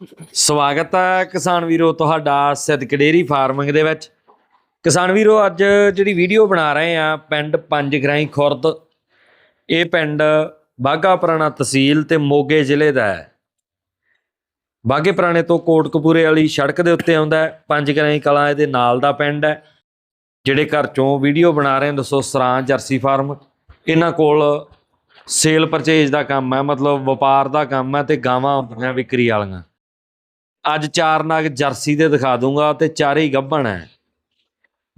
ਸਵਾਗਤ ਹੈ ਕਿਸਾਨ ਵੀਰੋ ਤੁਹਾਡਾ ਸਿੱਧਕ ਡੇਰੀ ਫਾਰਮਿੰਗ ਦੇ ਵਿੱਚ। ਕਿਸਾਨ ਵੀਰੋ, ਅੱਜ ਜਿਹੜੀ ਵੀਡੀਓ ਬਣਾ ਰਹੇ ਆ, ਪਿੰਡ ਪੰਜ ਗਰਾਈ ਖੁਰਦ। ਇਹ ਪਿੰਡ ਬਾਗਾ ਪੁਰਾਣਾ ਤਹਿਸੀਲ ਤੇ ਮੋਗੇ ਜ਼ਿਲ੍ਹੇ ਦਾ ਹੈ। ਬਾਗੇ ਪੁਰਾਣੇ ਤੋਂ ਕੋਟਕਪੂਰੇ ਵਾਲੀ ਸੜਕ ਦੇ ਉੱਤੇ ਆਉਂਦਾ ਹੈ। ਪੰਜ ਗਰਾਈ ਕਲਾਂ ਇਹਦੇ ਨਾਲ ਦਾ ਪਿੰਡ ਹੈ। ਜਿਹੜੇ ਘਰ ਚੋਂ ਵੀਡੀਓ ਬਣਾ ਰਹੇ ਦੱਸੋ ਸਰਾਂ ਜਰਸੀ ਫਾਰਮ। ਇਹਨਾਂ ਕੋਲ ਸੇਲ ਪਰਚੇਜ ਦਾ ਕੰਮ ਹੈ, ਮਤਲਬ ਵਪਾਰ ਦਾ ਕੰਮ ਹੈ ਤੇ ਗਾਵਾਂ ਹੁੰਦੀਆਂ ਵਿਕਰੀ ਵਾਲੀਆਂ। ਅੱਜ ਚਾਰ ਨਾਗ ਜਰਸੀ ਦੇ ਦਿਖਾ ਦੂੰਗਾ ਤੇ ਚਾਰੇ ਹੀ ਗੱਭਣ ਹੈ।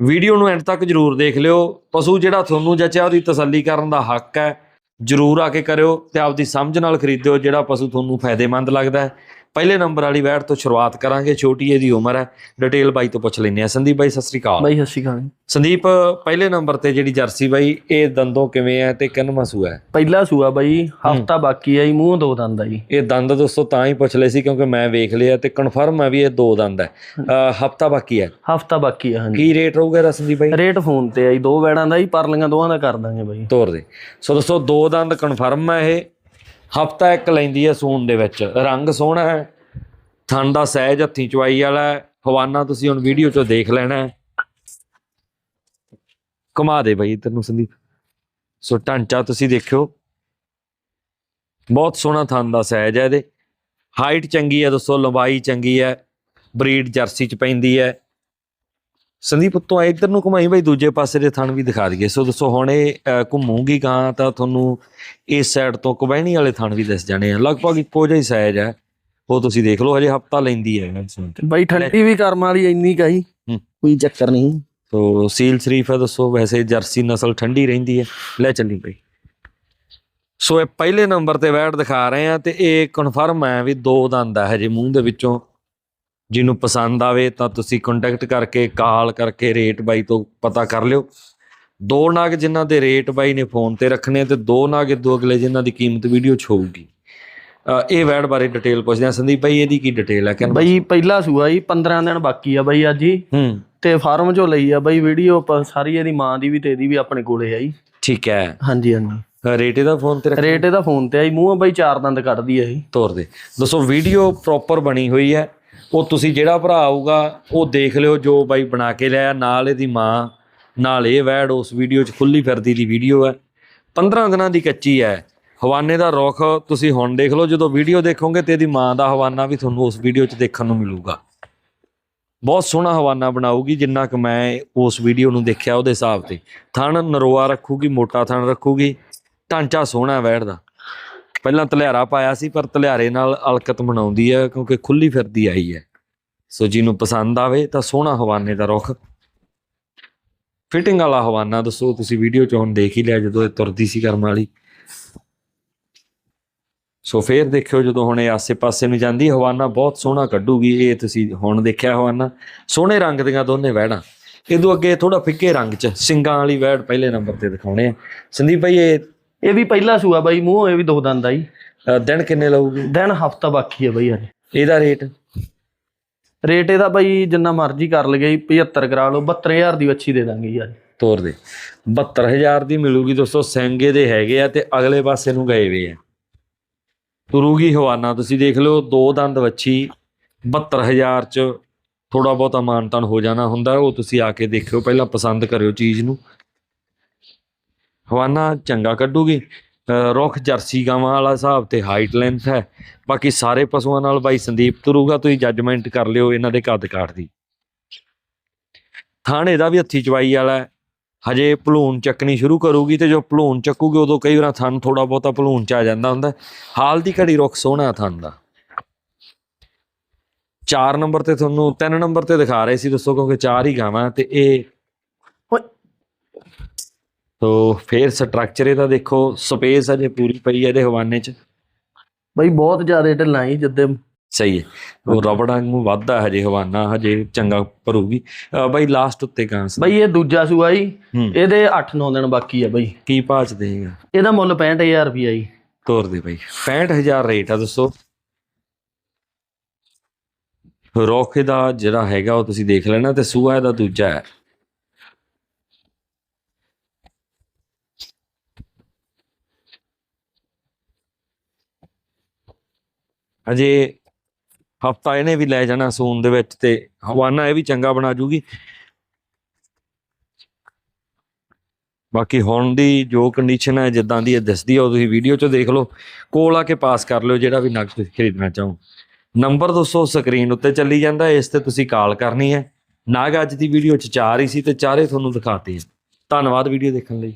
ਵੀਡੀਓ ਨੂੰ ਐਂਡ ਤੱਕ ਜਰੂਰ ਦੇਖ ਲਿਓ। ਪਸ਼ੂ ਜਿਹੜਾ ਤੁਹਾਨੂੰ ਜਚਿਆ ਉਹਦੀ ਤਸੱਲੀ ਕਰਨ ਦਾ ਹੱਕ ਹੈ। ਜਰੂਰ ਆ ਕੇ ਕਰਿਓ ਤੇ ਆਪਦੀ ਸਮਝ ਨਾਲ ਖਰੀਦਿਓ ਜਿਹੜਾ ਪਸ਼ੂ ਤੁਹਾਨੂੰ ਫਾਇਦੇਮੰਦ ਲੱਗਦਾ ਹੈ। ਪਹਿਲੇ ਨੰਬਰ ਵਾਲੀ ਵੈਟ ਤੋਂ ਸ਼ੁਰੂਆਤ ਕਰਾਂਗੇ ਛੋਟੀ ਇਹਦੀ ਉਮਰ ਹੈ। ਡਿਟੇਲ ਬਾਈ ਤੋਂ ਪੁੱਛ ਲੈਂਦੇ ਆ ਸੰਦੀਪ ਬਾਈ ਸਤਿ ਸ੍ਰੀ ਅਕਾਲ। ਬਾਈ ਸਤਿ ਸ਼੍ਰੀ ਅਕਾਲ ਸੰਦੀਪ ਪਹਿਲੇ ਨੰਬਰ ਤੇ ਜਿਹੜੀ ਜਰਸੀ ਬਾਈ ਇਹ ਦੰਦੋਂ ਕਿਵੇਂ ਹੈ ਤੇ ਕਿੰਨਵਾਂ ਸੂਆ ਹੈ? ਪਹਿਲਾ ਸੂਆ ਬਾਈ ਹਫਤਾ ਬਾਕੀ ਜੀ ਮੂੰਹ ਦੋ ਦੰਦ ਆ ਜੀ। ਇਹ ਦੰਦ ਦੋਸਤੋ ਤਾਂ ਹੀ ਪੁੱਛ ਲਏ ਸੀ ਕਿਉਂਕਿ ਮੈਂ ਵੇਖ ਲਿਆ ਤੇ ਕਨਫਰਮ ਹੈ ਵੀ ਇਹ ਦੋ ਦੰਦ ਹੈ। ਹਫਤਾ ਬਾਕੀ ਹੈ। ਹਫਤਾ ਬਾਕੀ ਹਾਂਜੀ। ਕੀ ਰੇਟ ਰਹੂਗਾ ਰਸਨ ਦੀ ਬਾਈ? ਰੇਟ ਫੋਨ ਤੇ ਆ ਜੀ ਦੋ ਵੈੜਾਂ ਦਾ ਜੀ ਪਰਲੀਆਂ ਦੋਵਾਂ ਦਾ ਕਰ ਦਾਂਗੇ ਬਾਈ। ਤੋਰ ਦੇ। ਸੋ ਦੋਸਤੋ ਦੋ ਦੰਦ ਕਨਫਰਮ ਹੈ ਇਹ। ਹਫਤਾ ਇੱਕ ਲੈਂਦੀ ਹੈ ਸੂਨ ਦੇ ਵਿੱਚ। ਰੰਗ ਸੋਹਣਾ ਹੈ। ਥਣ ਦਾ ਸਹਿਜ ਹੱਥੀ ਚਵਾਈ ਵਾਲਾ ਹੈ। ਹਵਾਨਾ ਤੁਸੀਂ ਹੁਣ ਵੀਡੀਓ 'ਚੋਂ ਦੇਖ ਲੈਣਾ ਹੈ। ਕਮਾ ਦੇ ਬਾਈ ਤੈਨੂੰ ਸੰਦੀਪ। ਸੋ ਢਾਂਚਾ ਤੁਸੀਂ ਦੇਖਿਓ। ਬਹੁਤ ਸੋਹਣਾ ਥਣ ਦਾ ਸਹਿਜ ਹੈ ਇਹਦੇ। ਹਾਈਟ ਚੰਗੀ ਹੈ ਦੋਸਤੋ, ਲੰਬਾਈ ਚੰਗੀ ਹੈ। ਬਰੀਡ ਜਰਸੀ 'ਚ ਪੈਂਦੀ ਹੈ। ਸੰਦੀਪ ਉੱਤੋਂ ਇੱਧਰ ਨੂੰ ਘੁਮਾਈ ਬਈ ਦੂਜੇ ਪਾਸੇ ਦੇ ਥਣ ਵੀ ਦਿਖਾ ਦਈਏ। ਸੋ ਦੱਸੋ ਹੁਣ ਇਹ ਘੁੰਮੂਗੀ ਗਾਂ ਤਾਂ ਤੁਹਾਨੂੰ ਇਸ ਸਾਈਡ ਤੋਂ ਕਬੈਣੀ ਵਾਲੇ ਥਣ ਵੀ ਦਿਸ ਜਾਣੇ ਆ। ਲਗਭਗ ਇੱਕੋ ਜਿਹਾ ਹੀ ਸਾਈਜ਼ ਹੈ ਉਹ ਤੁਸੀਂ ਦੇਖ ਲਓ ਹਜੇ ਹਫਤਾ ਲੈਂਦੀ ਹੈ ਬਾਈ ਠੰਡੀ ਵੀ ਕਰਮ ਵਾਲੀ ਇੰਨੀ ਕਾ ਜੀ। ਹੂੰ। ਕੋਈ ਚੱਕਰ ਨਹੀਂ। ਸੋ ਸੀਲ ਸ਼ਰੀਫ ਹੈ ਦੱਸੋ ਵੈਸੇ ਜਰਸੀ ਨਸਲ ਠੰਡੀ ਰਹਿੰਦੀ ਹੈ ਲੈ ਚੱਲੀ ਬਈ। ਸੋ ਇਹ ਪਹਿਲੇ ਨੰਬਰ ਤੇ ਵੈਟ ਦਿਖਾ ਰਹੇ ਆ ਤੇ ਇਹ ਕਨਫਰਮ ਹੈ ਵੀ ਦੋ ਦੰਦ ਹੈ ਹਜੇ ਮੂੰਹ ਦੇ ਵਿੱਚੋਂ ਜਿਹਨੂੰ ਪਸੰਦ ਆਵੇ ਤਾਂ ਤੁਸੀਂ ਕੰਟੈਕਟ ਕਰਕੇ ਕਾਲ ਕਰਕੇ ਰੇਟ ਬਾਈ ਤੋਂ ਪਤਾ ਕਰ ਲਿਓ। ਦੋ ਨਾਗ ਜਿਨ੍ਹਾਂ ਦੇ ਰੇਟ ਬਾਈ ਨੇ ਫੋਨ ਤੇ ਰੱਖਣੇ ਤੇ ਦੋ ਨਾਗ ਇਦੋਂ ਅਗਲੇ ਜਿਨ੍ਹਾਂ ਦੀ ਕੀਮਤ ਵੀਡੀਓ 'ਚ ਹੋਊਗੀ। ਇਹ ਵੈਟ ਬਾਰੇ ਡਿਟੇਲ ਪੁੱਛਦੇ ਆ ਸੰਦੀਪ ਬਾਈ ਇਹਦੀ ਕੀ ਡਿਟੇਲ ਹੈ ਕਹਿੰਦਾ ਬਾਈ ਪਹਿਲਾ ਸੂਆ ਜੀ 15 ਦਿਨ ਬਾਕੀ ਆ ਬਾਈ ਅੱਜ ਹੀ। ਹੂੰ। ਤੇ ਫਾਰਮ ਚੋਂ ਲਈ ਆ ਬਾਈ ਵੀਡੀਓ ਆਪਾਂ ਸਾਰੀ ਇਹਦੀ ਮਾਂ ਦੀ ਵੀ ਤੇ ਇਹਦੀ ਵੀ ਆਪਣੇ ਕੋਲੇ ਆ ਜੀ। ਠੀਕ ਹੈ। ਹਾਂਜੀ ਹਾਂਜੀ। ਰੇਟ ਇਹਦਾ ਫੋਨ ਤੇ ਰੱਖ ਰੇਟ ਇਹਦਾ ਫੋਨ ਤੇ ਆ ਜੀ। ਮੂੰਹ ਬਾਈ ਚਾਰ ਦੰਦ ਕੱਢਦੀ ਆ ਜੀ। ਤੋਰ ਦੇ। ਦੋਸਤੋ ਵੀਡੀਓ ਪ੍ਰੋਪਰ ਬਣੀ ਹੋਈ ਹੈ। ਉਹ ਤੁਸੀਂ ਜਿਹੜਾ ਭਰਾ ਆਊਗਾ, ਉਹ ਦੇਖ ਲਿਓ ਜੋ ਬਾਈ ਬਣਾ ਕੇ ਲਿਆ ਨਾਲ ਇਹਦੀ ਮਾਂ, ਨਾਲ ਇਹ ਵੈੜ ਉਸ ਵੀਡੀਓ 'ਚ ਖੁੱਲੀ ਫਿਰਦੀ ਦੀ ਵੀਡੀਓ ਹੈ। 15 ਦਿਨਾਂ ਦੀ ਕੱਚੀ ਹੈ। ਹਵਾਨੇ ਦਾ ਰੁੱਖ ਤੁਸੀਂ ਹੁਣ ਦੇਖ ਲਓ, ਜਦੋਂ ਵੀਡੀਓ ਦੇਖੋਗੇ ਤੇ ਇਹਦੀ ਮਾਂ ਦਾ ਹਵਾਨਾ ਵੀ ਤੁਹਾਨੂੰ ਉਸ ਵੀਡੀਓ 'ਚ ਦੇਖਣ ਨੂੰ ਮਿਲੂਗਾ। ਬਹੁਤ ਸੋਹਣਾ ਹਵਾਨਾ ਬਣਾਊਗੀ, ਜਿੰਨਾ ਕਿ ਮੈਂ ਉਸ ਵੀਡੀਓ ਨੂੰ ਦੇਖਿਆ ਉਹਦੇ ਹਿਸਾਬ ਤੇ। ਥਣ ਨਰੋਆ ਰੱਖੂਗੀ, ਮੋਟਾ ਥਣ ਰੱਖੂਗੀ। ਢਾਂਚਾ ਸੋਹਣਾ ਵੈੜ ਦਾ। ਪਹਿਲਾਂ ਤਲਿਆਰਾ ਪਾਇਆ ਸੀ, ਪਰ ਤਲਿਆਰੇ ਨਾਲ ਅਲਕਤ ਮਨਾਉਂਦੀ ਹੈ, ਕਿਉਂਕਿ ਖੁੱਲੀ ਫਿਰਦੀ ਆਈ ਹੈ। ਸੋ ਜਿਹਨੂੰ ਪਸੰਦ ਆਵੇ, ਤਾਂ ਸੋਹਣਾ ਹਵਾਨੇ ਦਾ ਰੁੱਖ। ਫਿਟਿੰਗ ਵਾਲਾ ਹਵਾਨਾ ਦੱਸੋ, ਤੁਸੀਂ ਵੀਡੀਓ ਚ ਹੁਣ ਦੇਖ ਹੀ ਲਿਆ ਜਦੋਂ ਇਹ ਤੁਰਦੀ ਸੀ ਕਰਮ ਵਾਲੀ। ਸੋ ਫੇਰ ਦੇਖਿਓ ਜਦੋਂ ਹੁਣ ਇਹ ਆਸੇ-ਪਾਸੇ ਨੂੰ ਜਾਂਦੀ, ਹਵਾਨਾ ਬਹੁਤ ਸੋਹਣਾ ਕੱਢੂਗੀ। ਇਹ ਤੁਸੀਂ ਹੁਣ ਦੇਖਿਆ ਹਵਾਨਾ, ਸੋਹਣੇ ਰੰਗ ਦੀਆਂ ਦੋਨੇ ਵਹਿੜਾਂ। ਇਹਦੋਂ ਅੱਗੇ ਥੋੜਾ ਫਿੱਕੇ ਰੰਗ ਚ, ਸਿੰਗਾਂ ਵਾਲੀ ਵਹਿੜ ਪਹਿਲੇ ਨੰਬਰ ਤੇ ਦਿਖਾਉਣੇ ਆ। ਸੰਦੀਪ ਭਾਈ, ਇਹ ਇਹ ਵੀ ਪਹਿਲਾ ਸੂਆ ਬਾਈ ਮੂੰਹ ਇਹ ਵੀ ਦੋ ਦੰਦ ਆ ਜੀ। ਅ, ਦਿਨ ਕਿੰਨੇ ਲਊਗੀ? ਦਿਨ ਹਫਤਾ ਬਾਕੀ ਆ ਬਾਈ ਅੱਜ ਇਹਦਾ ਰੇਟ? ਰੇਟ ਇਹਦਾ ਬਾਈ ਜਿੰਨਾ ਮਰਜ਼ੀ ਕਰ ਲਗੇ 75 ਕਰਾ ਲਓ 72000 ਦੀ ਵੱਛੀ ਦੇ ਦਾਂਗੇ ਯਾਰ ਤੋਰ ਦੇ। 72000 ਦੀ ਮਿਲੂਗੀ ਦੋਸਤੋ ਸੈਂਗੇ ਦੇ ਹੈਗੇ ਆ ਤੇ ਅਗਲੇ ਪਾਸੇ ਨੂੰ ਗਏ ਵੇ ਆ। ਤੁਰੂਗੀ ਹਵਾਨਾ ਤੁਸੀਂ ਦੇਖ ਲਓ ਦੋ ਦੰਦ ਵੱਛੀ 72000 ਚ ਥੋੜਾ ਬਹੁਤਾ ਮਾਨਤਨ ਹੋ ਜਾਣਾ ਹੁੰਦਾ ਉਹ ਤੁਸੀਂ ਆ ਕੇ ਦੇਖਿਓ ਪਹਿਲਾਂ ਪਸੰਦ ਕਰਿਓ ਚੀਜ਼ ਨੂੰ। ਹਵਾਨਾ ਚੰਗਾ ਕੱਢੂਗੀ। ਰੁੱਖ ਜਰਸੀ ਗਾਵਾਂ ਵਾਲਾ ਹਿਸਾਬ ਤੇ ਹਾਈਟ ਲੈਂਥ ਹੈ। ਬਾਕੀ ਸਾਰੇ ਪਸ਼ੂਆਂ ਨਾਲ ਬਾਈ ਸੰਦੀਪ ਤੁਰੂਗਾ, ਤੁਸੀਂ ਜੱਜਮੈਂਟ ਕਰ ਲਿਓ ਇਹਨਾਂ ਦੇ ਕੱਦ ਕਾਠ ਦੀ। ਥਾਣੇ ਦਾ ਵੀ ਹੱਥੀ ਚਵਾਈ ਵਾਲਾ ਹਜੇ ਭਲੂਣ ਚੱਕਣੀ ਸ਼ੁਰੂ ਕਰੂਗੀ ਤੇ ਜੋ ਭਲੂਣ ਚੱਕੂਗੀ, ਉਦੋਂ ਕਈ ਵਾਰ ਥਣ ਥੋੜਾ ਬਹੁਤਾ ਭਲੂਣ ਚ ਆ ਜਾਂਦਾ ਹੁੰਦਾ। ਹਾਲ ਦੀ ਘੜੀ ਰੁੱਖ ਸੋਹਣਾ ਥਣ ਦਾ। 4 ਨੰਬਰ ਤੇ ਤੁਹਾਨੂੰ 3 ਨੰਬਰ ਤੇ ਦਿਖਾ ਰਹੇ ਸੀ, ਦੱਸੋ ਕਿਉਂਕਿ 4 ਹੀ ਗਾਵਾਂ ਤੇ ਇਹ ਤੋ ਫੇਰ ਸਟਰਕਚਰ ਇਹਦਾ ਦੇਖੋ ਸਪੇਸ ਅਜੇ ਪੂਰੀ ਪਈ ਹੈ ਇਹਦੇ ਹਵਾਨੇ ਚ। ਬਾਈ ਬਹੁਤ ਜ਼ਿਆਦਾ ਢਿੱਲਾਂ ਹੀ ਜਿੱਦੇ ਸਹੀ ਹੈ। ਉਹ ਰਬੜ ਵਾਂਗੂ ਵੱਧਦਾ ਹਜੇ ਹਵਾਨਾ ਹਜੇ ਚੰਗਾ ਭਰੂਗੀ। ਅਹ ਬਾਈ ਲਾਸਟ ਉੱਤੇ ਕਾਂ ਸੀ। ਬਾਈ ਇਹ ਦੂਜਾ ਸੂਆ ਜੀ। ਹੂੰ। ਇਹਦੇ 8-9 ਦਿਨ ਬਾਕੀ ਆ ਬਾਈ। ਕੀ ਭਾਜ ਦੇਗਾ? ਇਹਦਾ ਮੁੱਲ 65000 ਰੁਪਿਆ ਜੀ। ਤੋਰ ਦੇ ਬਾਈ। 65000 ਰੇਟ ਆ ਦੱਸੋ। ਰੋਕੇ ਦਾ ਜਿਹੜਾ ਹੈਗਾ ਉਹ ਤੁਸੀਂ ਦੇਖ ਲੈਣਾ ਤੇ ਸੂਆ ਇਹਦਾ ਦੂਜਾ ਹੈ। ਅਜੇ ਹਫਤਾ ਇਹਨੇ ਵੀ ਲੈ ਜਾਣਾ ਸੂਨ ਦੇ ਵਿੱਚ ਤੇ ਹਵਾਨਾ ਇਹ ਵੀ ਚੰਗਾ ਬਣਾ ਜੂਗੀ। ਬਾਕੀ ਹੁਣ ਦੀ ਜੋ ਕੰਡੀਸ਼ਨ ਹੈ ਜਿੱਦਾਂ ਦੀ ਇਹ ਦਿਸਦੀ ਆ ਉਹ ਤੁਸੀਂ ਵੀਡੀਓ 'ਚ ਦੇਖ ਲਓ। ਕੋਲ ਆ ਕੇ ਪਾਸ ਕਰ ਲਿਓ ਜਿਹੜਾ ਵੀ ਨਗ ਤੁਸੀਂ ਖਰੀਦਣਾ ਚਾਹੋ। ਨੰਬਰ ਦੋਸਤੋ ਸਕਰੀਨ ਉੱਤੇ ਚੱਲੀ ਜਾਂਦਾ ਇਸ ਤੇ ਤੁਸੀਂ ਕਾਲ ਕਰਨੀ ਹੈ। ਨਾਗ ਅੱਜ ਦੀ ਵੀਡੀਓ 'ਚ ਚਾਰ ਹੀ ਸੀ ਤੇ ਚਾਰੇ ਤੁਹਾਨੂੰ ਦਿਖਾਤੇ ਧੰਨਵਾਦ ਵੀਡੀਓ ਦੇਖਣ ਲਈ।